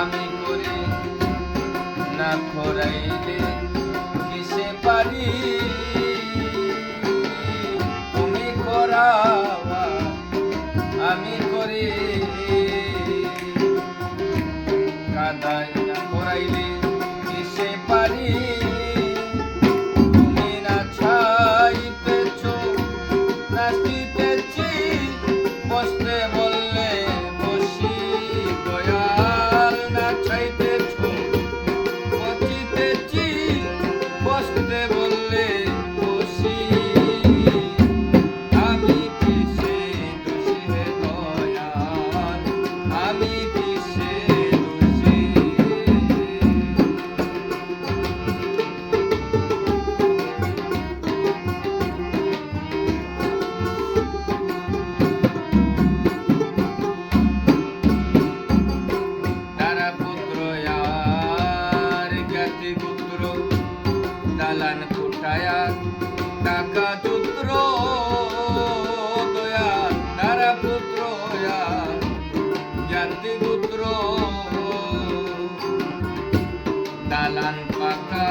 আমি করি না খরাইলে। তুমি করাওয়া আমি করি। টাকা চুত্র দয়া তারা পুত্র জাতি পুত্র দালান পাকা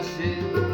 crashing